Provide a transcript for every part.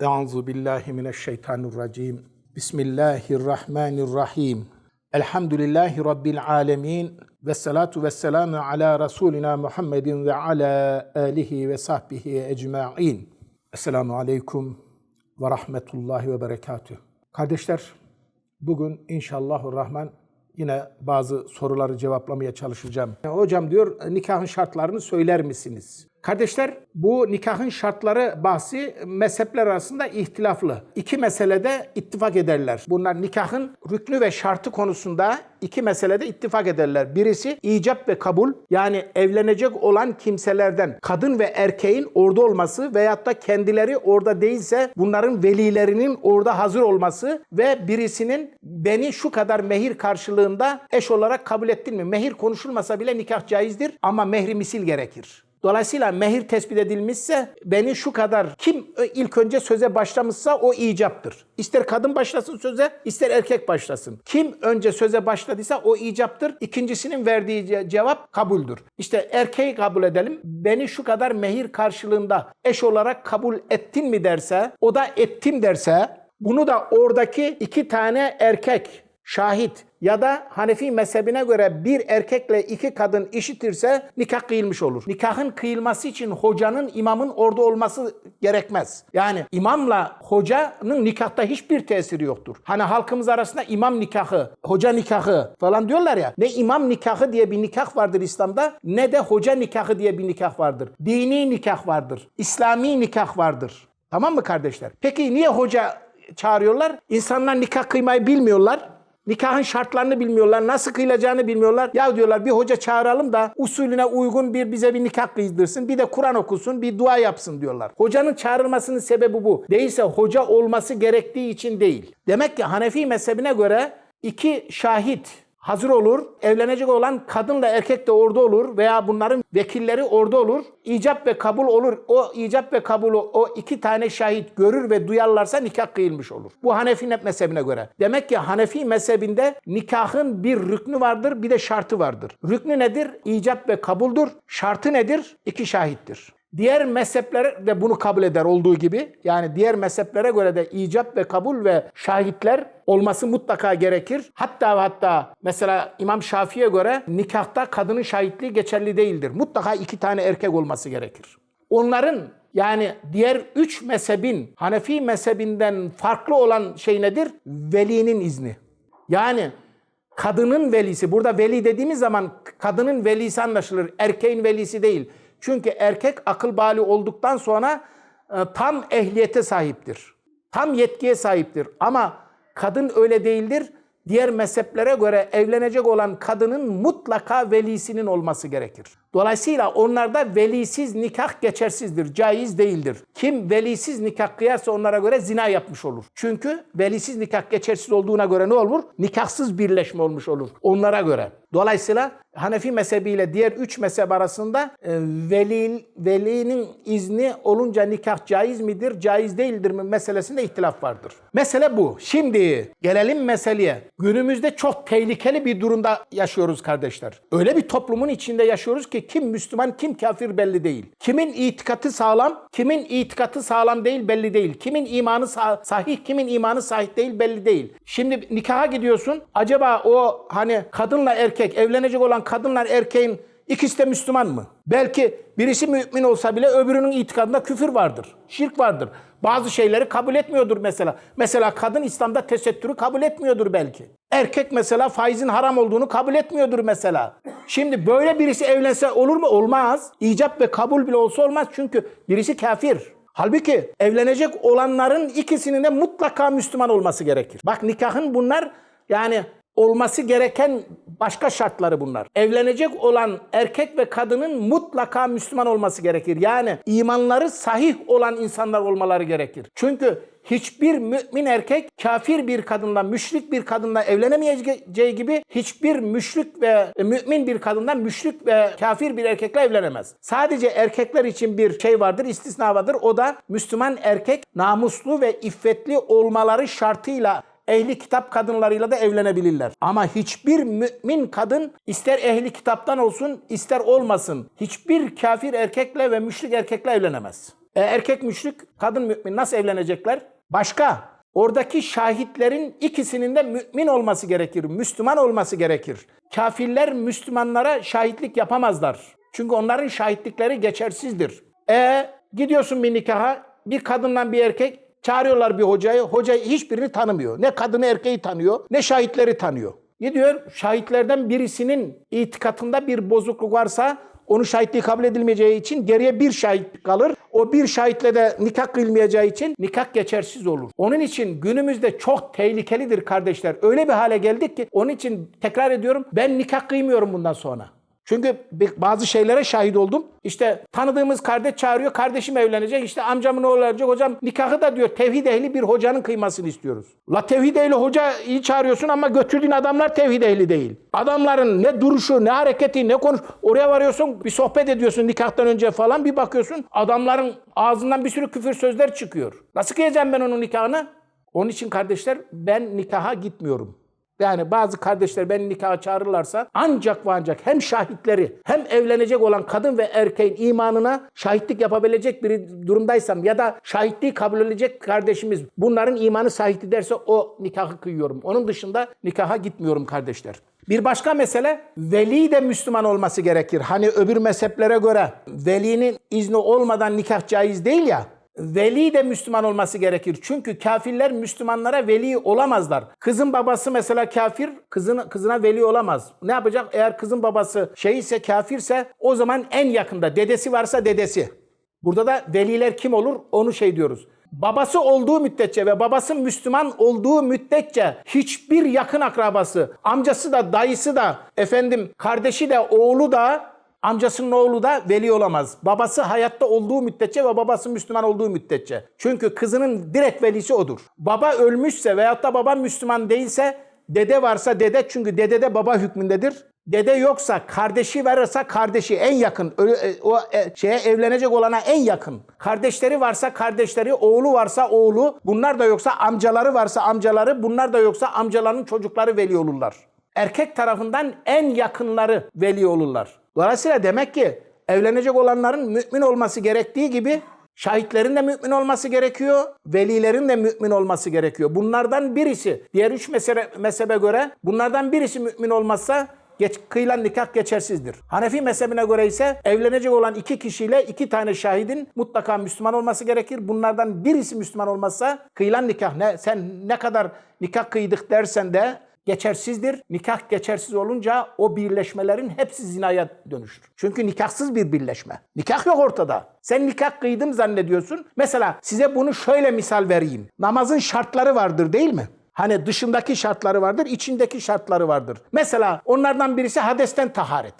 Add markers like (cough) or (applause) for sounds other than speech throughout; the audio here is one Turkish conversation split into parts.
Euzu billahi mineşşeytanirracim. Bismillahirrahmanirrahim. Elhamdülillahi rabbil alamin ve salatu vesselamu ala rasulina Muhammedin ve ala alihi ve sahbihi ecmaîn. Esselamu aleyküm ve rahmetullahi ve berekatüh. Kardeşler, bugün inşallahurrahman yine bazı soruları cevaplamaya çalışacağım. Hocam diyor nikahın şartlarını söyler misiniz? Kardeşler bu nikahın şartları bahsi mezhepler arasında ihtilaflı. İki meselede ittifak ederler. Bunlar nikahın rüknü ve şartı konusunda iki meselede ittifak ederler. Birisi icap ve kabul yani evlenecek olan kimselerden kadın ve erkeğin orada olması veyahut da kendileri orada değilse bunların velilerinin orada hazır olması ve birisinin beni şu kadar mehir karşılığında eş olarak kabul ettin mi? Mehir konuşulmasa bile nikah caizdir ama mehri misil gerekir. Dolayısıyla mehir tespit edilmişse beni şu kadar kim ilk önce söze başlamışsa o icaptır. İster kadın başlasın söze, ister erkek başlasın. Kim önce söze başladıysa o icaptır. İkincisinin verdiği ce- cevap kabuldür. İşte erkeği kabul edelim. Beni şu kadar mehir karşılığında eş olarak kabul ettin mi derse, o da ettim derse, bunu da oradaki iki tane erkek şahit ya da Hanefi mezhebine göre bir erkekle iki kadın işitirse nikah kıyılmış olur. Nikahın kıyılması için hocanın, imamın orada olması gerekmez. Yani imamla hocanın nikahta hiçbir tesiri yoktur. Hani halkımız arasında imam nikahı, hoca nikahı falan diyorlar ya. Ne imam nikahı diye bir nikah vardır İslam'da ne de hoca nikahı diye bir nikah vardır. Dini nikah vardır. İslami nikah vardır. Tamam mı kardeşler? Peki niye hoca çağırıyorlar? İnsanlar nikah kıymayı bilmiyorlar. Nikahın şartlarını bilmiyorlar, nasıl kıyılacağını bilmiyorlar. Ya diyorlar bir hoca çağıralım da usulüne uygun bir bize bir nikah kıydırsın, bir de Kur'an okusun, bir dua yapsın diyorlar. Hocanın çağrılmasının sebebi bu. Değilse hoca olması gerektiği için değil. Demek ki Hanefi mezhebine göre iki şahit hazır olur. Evlenecek olan kadınla erkek de orada olur veya bunların vekilleri orada olur. İcap ve kabul olur. O icap ve kabulü o iki tane şahit görür ve duyarlarsa nikah kıyılmış olur. Bu Hanefi mezhebine göre. Demek ki Hanefi mezhebinde nikahın bir rüknü vardır bir de şartı vardır. Rüknü nedir? İcap ve kabuldur. Şartı nedir? İki şahittir. Diğer mezhepler de bunu kabul eder olduğu gibi. Yani diğer mezheplere göre de icap ve kabul ve şahitler olması mutlaka gerekir. Hatta hatta mesela İmam Şafii'ye göre nikahta kadının şahitliği geçerli değildir. Mutlaka iki tane erkek olması gerekir. Onların yani diğer üç mezhebin Hanefi mezhebinden farklı olan şey nedir? Velinin izni. Yani kadının velisi, burada veli dediğimiz zaman kadının velisi anlaşılır, erkeğin velisi değil. Çünkü erkek akıl bali olduktan sonra e, tam ehliyete sahiptir. Tam yetkiye sahiptir. Ama kadın öyle değildir. Diğer mezheplere göre evlenecek olan kadının mutlaka velisinin olması gerekir. Dolayısıyla onlarda velisiz nikah geçersizdir, caiz değildir. Kim velisiz nikah kıyarsa onlara göre zina yapmış olur. Çünkü velisiz nikah geçersiz olduğuna göre ne olur? Nikahsız birleşme olmuş olur onlara göre. Dolayısıyla Hanefi mezhebiyle diğer üç mezhep arasında e, veli, velinin izni olunca nikah caiz midir, caiz değildir mi meselesinde ihtilaf vardır. Mesele bu. Şimdi gelelim meseleye. Günümüzde çok tehlikeli bir durumda yaşıyoruz kardeşler. Öyle bir toplumun içinde yaşıyoruz ki kim Müslüman kim kafir belli değil. Kimin itikatı sağlam, kimin itikatı sağlam değil belli değil. Kimin imanı sa- sahih, kimin imanı sahih değil belli değil. Şimdi nikaha gidiyorsun. Acaba o hani kadınla erkek evlenecek olan kadınlar erkeğin ikisi de Müslüman mı? Belki birisi mümin olsa bile öbürünün itikadında küfür vardır. Şirk vardır. Bazı şeyleri kabul etmiyordur mesela. Mesela kadın İslam'da tesettürü kabul etmiyordur belki. Erkek mesela faizin haram olduğunu kabul etmiyordur mesela. Şimdi böyle birisi evlense olur mu? Olmaz. İcap ve kabul bile olsa olmaz çünkü birisi kafir. Halbuki evlenecek olanların ikisinin de mutlaka Müslüman olması gerekir. Bak nikahın bunlar yani olması gereken başka şartları bunlar. Evlenecek olan erkek ve kadının mutlaka Müslüman olması gerekir. Yani imanları sahih olan insanlar olmaları gerekir. Çünkü hiçbir mümin erkek kafir bir kadınla, müşrik bir kadınla evlenemeyeceği gibi hiçbir müşrik ve mümin bir kadından müşrik ve kafir bir erkekle evlenemez. Sadece erkekler için bir şey vardır, istisna vardır. O da Müslüman erkek namuslu ve iffetli olmaları şartıyla ehli kitap kadınlarıyla da evlenebilirler. Ama hiçbir mümin kadın ister ehli kitaptan olsun ister olmasın hiçbir kafir erkekle ve müşrik erkekle evlenemez. E, erkek müşrik, kadın mümin nasıl evlenecekler? Başka. Oradaki şahitlerin ikisinin de mümin olması gerekir, Müslüman olması gerekir. Kafirler Müslümanlara şahitlik yapamazlar. Çünkü onların şahitlikleri geçersizdir. E gidiyorsun bir nikaha, bir kadınla bir erkek çağırıyorlar bir hocayı. Hoca hiçbirini tanımıyor. Ne kadını erkeği tanıyor, ne şahitleri tanıyor. Gidiyor şahitlerden birisinin itikatında bir bozukluk varsa onun şahitliği kabul edilmeyeceği için geriye bir şahit kalır. O bir şahitle de nikah kıyılmayacağı için nikah geçersiz olur. Onun için günümüzde çok tehlikelidir kardeşler. Öyle bir hale geldik ki onun için tekrar ediyorum ben nikah kıymıyorum bundan sonra. Çünkü bazı şeylere şahit oldum. İşte tanıdığımız kardeş çağırıyor. Kardeşim evlenecek. İşte amcamın oğlu evlenecek. Hocam nikahı da diyor tevhid ehli bir hocanın kıymasını istiyoruz. La tevhid ehli hoca iyi çağırıyorsun ama götürdüğün adamlar tevhid ehli değil. Adamların ne duruşu, ne hareketi, ne konuş. Oraya varıyorsun bir sohbet ediyorsun nikahtan önce falan bir bakıyorsun. Adamların ağzından bir sürü küfür sözler çıkıyor. Nasıl kıyacağım ben onun nikahını? Onun için kardeşler ben nikaha gitmiyorum. Yani bazı kardeşler beni nikaha çağırırlarsa ancak ve ancak hem şahitleri hem evlenecek olan kadın ve erkeğin imanına şahitlik yapabilecek bir durumdaysam ya da şahitliği kabul edecek kardeşimiz bunların imanı sahih derse o nikahı kıyıyorum. Onun dışında nikaha gitmiyorum kardeşler. Bir başka mesele veli de Müslüman olması gerekir. Hani öbür mezheplere göre velinin izni olmadan nikah caiz değil ya. Veli de Müslüman olması gerekir. Çünkü kafirler Müslümanlara veli olamazlar. Kızın babası mesela kafir, kızın, kızına veli olamaz. Ne yapacak? Eğer kızın babası şey ise kafirse o zaman en yakında dedesi varsa dedesi. Burada da veliler kim olur? Onu şey diyoruz. Babası olduğu müddetçe ve babası Müslüman olduğu müddetçe hiçbir yakın akrabası, amcası da, dayısı da, efendim kardeşi de, oğlu da Amcasının oğlu da veli olamaz. Babası hayatta olduğu müddetçe ve babası Müslüman olduğu müddetçe. Çünkü kızının direkt velisi odur. Baba ölmüşse veyahut da baba Müslüman değilse dede varsa dede çünkü dede de baba hükmündedir. Dede yoksa kardeşi verirse kardeşi en yakın e, o e, şeye evlenecek olana en yakın. Kardeşleri varsa kardeşleri, oğlu varsa oğlu, bunlar da yoksa amcaları varsa amcaları, bunlar da yoksa amcaların çocukları veli olurlar. Erkek tarafından en yakınları veli olurlar. Dolayısıyla demek ki evlenecek olanların mümin olması gerektiği gibi şahitlerin de mümin olması gerekiyor, velilerin de mümin olması gerekiyor. Bunlardan birisi, diğer üç mezhebe, mezhebe göre bunlardan birisi mümin olmazsa geç, kıyılan nikah geçersizdir. Hanefi mezhebine göre ise evlenecek olan iki kişiyle iki tane şahidin mutlaka Müslüman olması gerekir. Bunlardan birisi Müslüman olmazsa kıyılan nikah ne sen ne kadar nikah kıydık dersen de geçersizdir. Nikah geçersiz olunca o birleşmelerin hepsi zinaya dönüşür. Çünkü nikahsız bir birleşme. Nikah yok ortada. Sen nikah kıydım zannediyorsun. Mesela size bunu şöyle misal vereyim. Namazın şartları vardır değil mi? Hani dışındaki şartları vardır, içindeki şartları vardır. Mesela onlardan birisi hadesten taharet.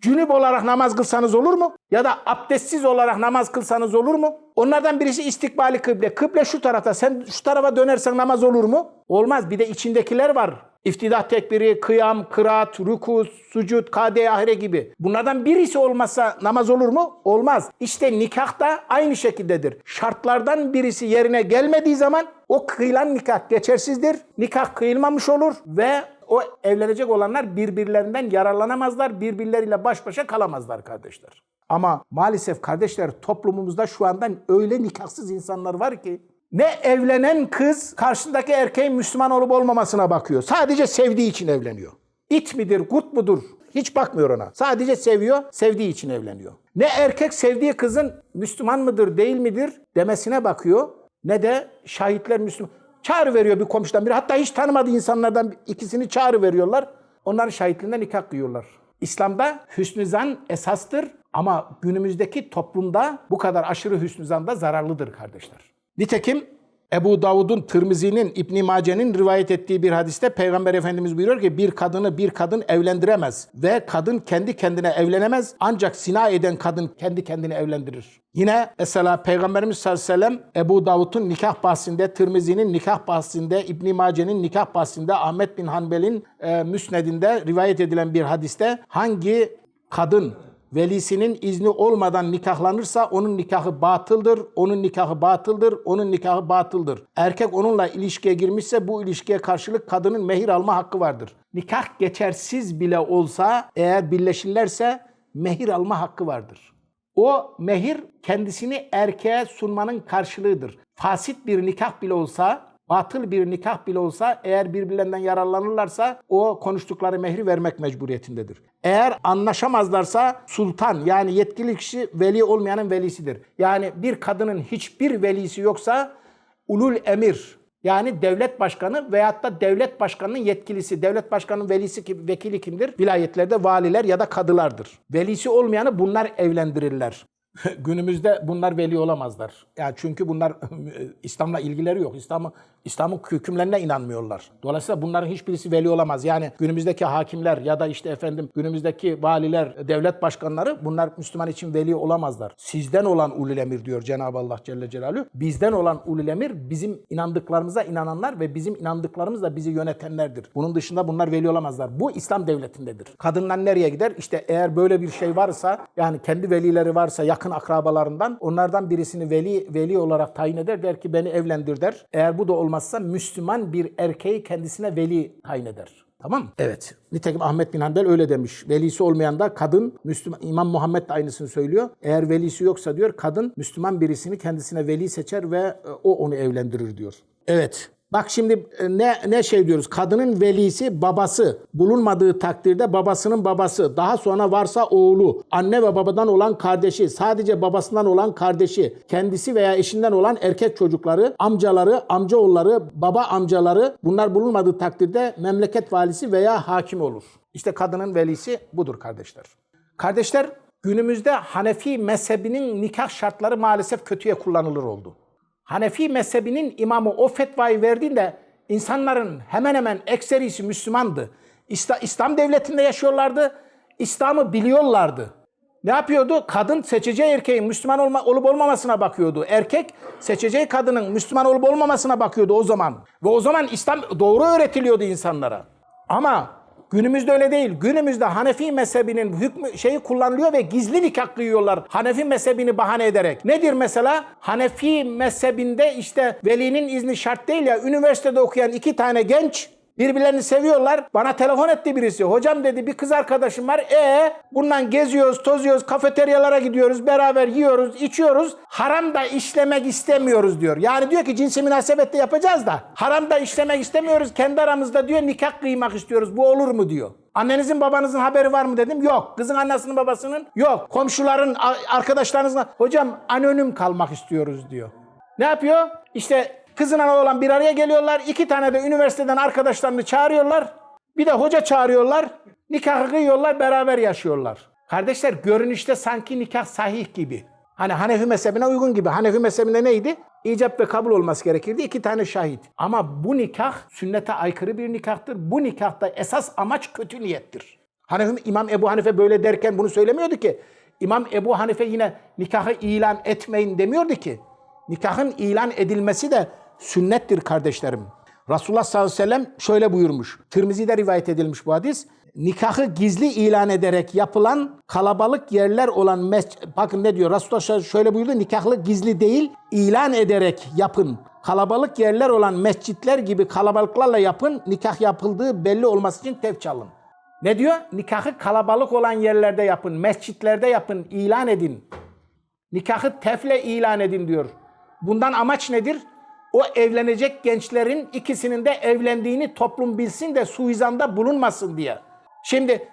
Cünüp olarak namaz kılsanız olur mu? Ya da abdestsiz olarak namaz kılsanız olur mu? Onlardan birisi istikbali kıble. Kıble şu tarafta. Sen şu tarafa dönersen namaz olur mu? Olmaz. Bir de içindekiler var. İftidah tekbiri, kıyam, kıraat, ruku, sucud, kade, ahire gibi. Bunlardan birisi olmazsa namaz olur mu? Olmaz. İşte nikah da aynı şekildedir. Şartlardan birisi yerine gelmediği zaman o kıyılan nikah geçersizdir. Nikah kıyılmamış olur ve o evlenecek olanlar birbirlerinden yararlanamazlar, birbirleriyle baş başa kalamazlar kardeşler. Ama maalesef kardeşler toplumumuzda şu anda öyle nikahsız insanlar var ki ne evlenen kız karşısındaki erkeğin Müslüman olup olmamasına bakıyor. Sadece sevdiği için evleniyor. İt midir, kurt mudur? Hiç bakmıyor ona. Sadece seviyor, sevdiği için evleniyor. Ne erkek sevdiği kızın Müslüman mıdır, değil midir demesine bakıyor. Ne de şahitler Müslüman. Çağrı veriyor bir komşudan biri. Hatta hiç tanımadığı insanlardan ikisini çağrı veriyorlar. Onların şahitliğinden nikah kıyıyorlar. İslam'da hüsnü zan esastır ama günümüzdeki toplumda bu kadar aşırı hüsnü zan da zararlıdır kardeşler. Nitekim Ebu Davud'un, Tirmizi'nin, İbn Mace'nin rivayet ettiği bir hadiste Peygamber Efendimiz buyuruyor ki bir kadını bir kadın evlendiremez ve kadın kendi kendine evlenemez ancak zina eden kadın kendi kendini evlendirir. Yine mesela Peygamberimiz sallallahu aleyhi ve sellem Ebu Davud'un nikah bahsinde, Tirmizi'nin nikah bahsinde, İbn Mace'nin nikah bahsinde, Ahmet bin Hanbel'in e, müsnedinde rivayet edilen bir hadiste hangi kadın velisinin izni olmadan nikahlanırsa onun nikahı batıldır, onun nikahı batıldır, onun nikahı batıldır. Erkek onunla ilişkiye girmişse bu ilişkiye karşılık kadının mehir alma hakkı vardır. Nikah geçersiz bile olsa eğer birleşirlerse mehir alma hakkı vardır. O mehir kendisini erkeğe sunmanın karşılığıdır. Fasit bir nikah bile olsa, batıl bir nikah bile olsa eğer birbirlerinden yararlanırlarsa o konuştukları mehri vermek mecburiyetindedir. Eğer anlaşamazlarsa sultan yani yetkili kişi veli olmayanın velisidir. Yani bir kadının hiçbir velisi yoksa ulul emir yani devlet başkanı veyahut da devlet başkanının yetkilisi, devlet başkanının velisi kim, vekili kimdir? Vilayetlerde valiler ya da kadılardır. Velisi olmayanı bunlar evlendirirler. (laughs) Günümüzde bunlar veli olamazlar. Yani çünkü bunlar (laughs) İslam'la ilgileri yok. İslam'ı İslam'ın hükümlerine inanmıyorlar. Dolayısıyla bunların hiçbirisi veli olamaz. Yani günümüzdeki hakimler ya da işte efendim günümüzdeki valiler, devlet başkanları bunlar Müslüman için veli olamazlar. Sizden olan ulul emir diyor Cenab-ı Allah Celle Celaluhu. Bizden olan ulul emir bizim inandıklarımıza inananlar ve bizim inandıklarımızla bizi yönetenlerdir. Bunun dışında bunlar veli olamazlar. Bu İslam devletindedir. Kadınlar nereye gider? İşte eğer böyle bir şey varsa yani kendi velileri varsa yakın akrabalarından onlardan birisini veli veli olarak tayin eder der ki beni evlendir der. Eğer bu da olmazsa Müslüman bir erkeği kendisine veli tayin eder. Tamam mı? Evet. Nitekim Ahmet bin Hanbel öyle demiş. Velisi olmayan da kadın, Müslüman, İmam Muhammed de aynısını söylüyor. Eğer velisi yoksa diyor kadın Müslüman birisini kendisine veli seçer ve e, o onu evlendirir diyor. Evet. Bak şimdi e, ne ne şey diyoruz? Kadının velisi babası bulunmadığı takdirde babasının babası, daha sonra varsa oğlu, anne ve babadan olan kardeşi, sadece babasından olan kardeşi, kendisi veya eşinden olan erkek çocukları, amcaları, amcaoğulları, baba amcaları bunlar bulunmadığı takdirde memleket valisi veya hakim olur. İşte kadının velisi budur kardeşler. Kardeşler günümüzde Hanefi mezhebinin nikah şartları maalesef kötüye kullanılır oldu. Hanefi mezhebinin imamı o fetvayı verdiğinde insanların hemen hemen ekserisi Müslümandı. İsta- İslam devletinde yaşıyorlardı. İslam'ı biliyorlardı. Ne yapıyordu? Kadın seçeceği erkeğin Müslüman olma, olup olmamasına bakıyordu. Erkek seçeceği kadının Müslüman olup olmamasına bakıyordu o zaman. Ve o zaman İslam doğru öğretiliyordu insanlara. Ama günümüzde öyle değil. Günümüzde Hanefi mezhebinin hükmü şeyi kullanılıyor ve gizli nikah kıyıyorlar. Hanefi mezhebini bahane ederek. Nedir mesela? Hanefi mezhebinde işte velinin izni şart değil ya. Üniversitede okuyan iki tane genç Birbirlerini seviyorlar. Bana telefon etti birisi. Hocam dedi bir kız arkadaşım var. E bundan geziyoruz, tozuyoruz, kafeteryalara gidiyoruz, beraber yiyoruz, içiyoruz. Haram da işlemek istemiyoruz diyor. Yani diyor ki cinsi münasebette yapacağız da haram da işlemek istemiyoruz. Kendi aramızda diyor nikah kıymak istiyoruz. Bu olur mu diyor. Annenizin babanızın haberi var mı dedim. Yok. Kızın annesinin babasının yok. Komşuların arkadaşlarınızla hocam anonim kalmak istiyoruz diyor. Ne yapıyor? İşte kızına olan bir araya geliyorlar. İki tane de üniversiteden arkadaşlarını çağırıyorlar. Bir de hoca çağırıyorlar. Nikahı kıyıyorlar, beraber yaşıyorlar. Kardeşler görünüşte sanki nikah sahih gibi. Hani Hanefi mezhebine uygun gibi. Hanefi mezhebinde neydi? İcap ve kabul olması gerekirdi. İki tane şahit. Ama bu nikah sünnete aykırı bir nikahtır. Bu nikahta esas amaç kötü niyettir. Hanefi, İmam Ebu Hanife böyle derken bunu söylemiyordu ki. İmam Ebu Hanife yine nikahı ilan etmeyin demiyordu ki. Nikahın ilan edilmesi de sünnettir kardeşlerim. Resulullah sallallahu aleyhi ve sellem şöyle buyurmuş. Tirmizi'de rivayet edilmiş bu hadis. Nikahı gizli ilan ederek yapılan kalabalık yerler olan mes bakın ne diyor Resulullah şöyle buyurdu nikahlı gizli değil ilan ederek yapın. Kalabalık yerler olan mescitler gibi kalabalıklarla yapın. Nikah yapıldığı belli olması için tevç alın. Ne diyor? Nikahı kalabalık olan yerlerde yapın, mescitlerde yapın, ilan edin. Nikahı tefle ilan edin diyor. Bundan amaç nedir? O evlenecek gençlerin ikisinin de evlendiğini toplum bilsin de suizanda bulunmasın diye. Şimdi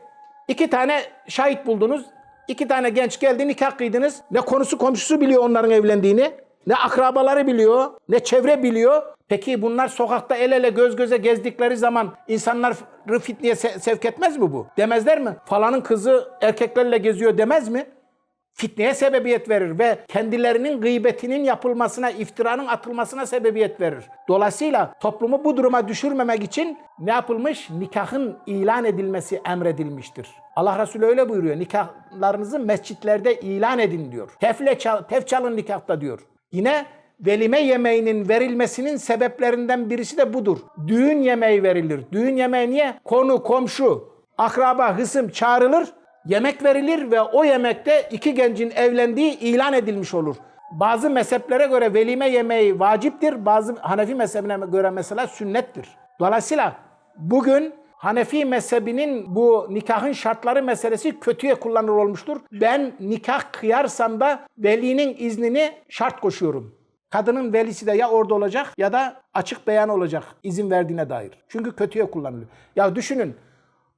iki tane şahit buldunuz. iki tane genç geldi nikah kıydınız. Ne konusu komşusu biliyor onların evlendiğini. Ne akrabaları biliyor, ne çevre biliyor. Peki bunlar sokakta el ele göz göze gezdikleri zaman insanları fitneye se- sevk etmez mi bu? Demezler mi? Falanın kızı erkeklerle geziyor demez mi? Fitneye sebebiyet verir ve kendilerinin gıybetinin yapılmasına, iftiranın atılmasına sebebiyet verir. Dolayısıyla toplumu bu duruma düşürmemek için ne yapılmış? Nikahın ilan edilmesi emredilmiştir. Allah Resulü öyle buyuruyor. Nikahlarınızı mescitlerde ilan edin diyor. Tefle çal, tef çalın nikahta diyor. Yine velime yemeğinin verilmesinin sebeplerinden birisi de budur. Düğün yemeği verilir. Düğün yemeği niye? Konu, komşu, akraba, hısım çağrılır. Yemek verilir ve o yemekte iki gencin evlendiği ilan edilmiş olur. Bazı mezheplere göre velime yemeği vaciptir. Bazı Hanefi mezhebine göre mesela sünnettir. Dolayısıyla bugün Hanefi mezhebinin bu nikahın şartları meselesi kötüye kullanır olmuştur. Ben nikah kıyarsam da velinin iznini şart koşuyorum. Kadının velisi de ya orada olacak ya da açık beyan olacak izin verdiğine dair. Çünkü kötüye kullanılıyor. Ya düşünün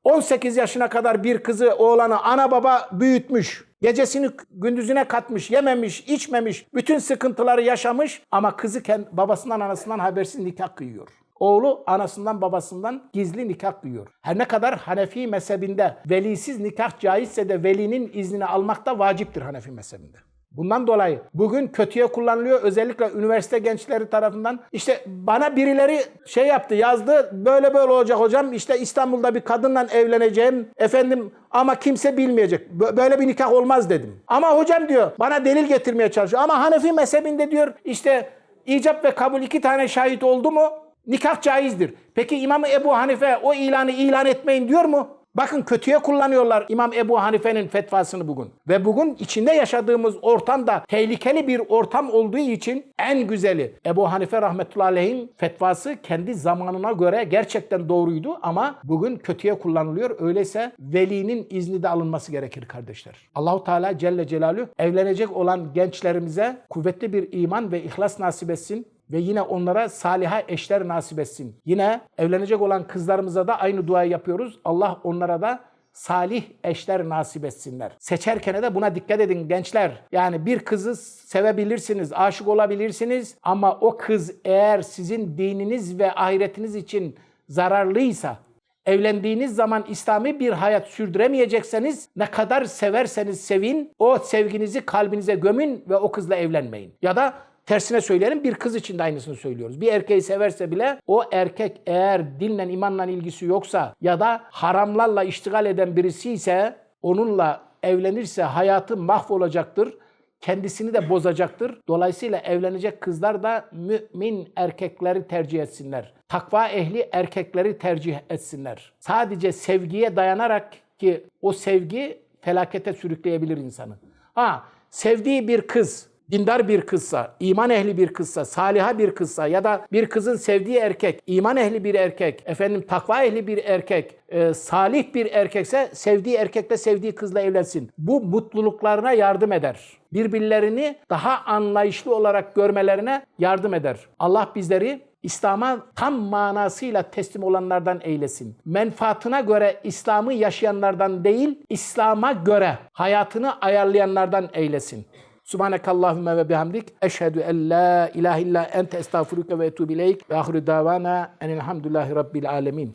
18 yaşına kadar bir kızı oğlanı ana baba büyütmüş. Gecesini gündüzüne katmış, yememiş, içmemiş, bütün sıkıntıları yaşamış ama kızı kend- babasından anasından habersiz nikah kıyıyor. Oğlu anasından babasından gizli nikah kıyıyor. Her ne kadar Hanefi mezhebinde velisiz nikah caizse de velinin iznini almak da vaciptir Hanefi mezhebinde. Bundan dolayı bugün kötüye kullanılıyor özellikle üniversite gençleri tarafından. İşte bana birileri şey yaptı yazdı böyle böyle olacak hocam işte İstanbul'da bir kadınla evleneceğim efendim ama kimse bilmeyecek. Bö- Böyle bir nikah olmaz dedim. Ama hocam diyor bana delil getirmeye çalışıyor. Ama Hanefi mezhebinde diyor işte icap ve kabul iki tane şahit oldu mu nikah caizdir. Peki İmam Ebu Hanife o ilanı ilan etmeyin diyor mu? Bakın kötüye kullanıyorlar İmam Ebu Hanife'nin fetvasını bugün. Ve bugün içinde yaşadığımız ortam da tehlikeli bir ortam olduğu için en güzeli Ebu Hanife rahmetullahi aleyhin fetvası kendi zamanına göre gerçekten doğruydu ama bugün kötüye kullanılıyor. Öyleyse velinin izni de alınması gerekir kardeşler. Allahu Teala Celle Celaluhu evlenecek olan gençlerimize kuvvetli bir iman ve ihlas nasip etsin ve yine onlara saliha eşler nasip etsin. Yine evlenecek olan kızlarımıza da aynı duayı yapıyoruz. Allah onlara da salih eşler nasip etsinler. Seçerken de buna dikkat edin gençler. Yani bir kızı sevebilirsiniz, aşık olabilirsiniz ama o kız eğer sizin dininiz ve ahiretiniz için zararlıysa, evlendiğiniz zaman İslami bir hayat sürdüremeyecekseniz ne kadar severseniz sevin, o sevginizi kalbinize gömün ve o kızla evlenmeyin. Ya da Tersine söyleyelim bir kız için de aynısını söylüyoruz. Bir erkeği severse bile o erkek eğer dinle imanla ilgisi yoksa ya da haramlarla iştigal eden birisi ise onunla evlenirse hayatı mahvolacaktır. Kendisini de bozacaktır. Dolayısıyla evlenecek kızlar da mümin erkekleri tercih etsinler. Takva ehli erkekleri tercih etsinler. Sadece sevgiye dayanarak ki o sevgi felakete sürükleyebilir insanı. Ha, sevdiği bir kız dindar bir kızsa, iman ehli bir kızsa, saliha bir kızsa ya da bir kızın sevdiği erkek, iman ehli bir erkek, efendim takva ehli bir erkek, e, salih bir erkekse sevdiği erkekle sevdiği kızla evlensin. Bu mutluluklarına yardım eder. Birbirlerini daha anlayışlı olarak görmelerine yardım eder. Allah bizleri İslam'a tam manasıyla teslim olanlardan eylesin. Menfaatına göre İslam'ı yaşayanlardan değil, İslam'a göre hayatını ayarlayanlardan eylesin. Subhanekallahümme ve bihamdik. Eşhedü en la ilahe illa ente estağfuruke ve etubu ileyk. Ve ahiru davana enilhamdülillahi rabbil alemin.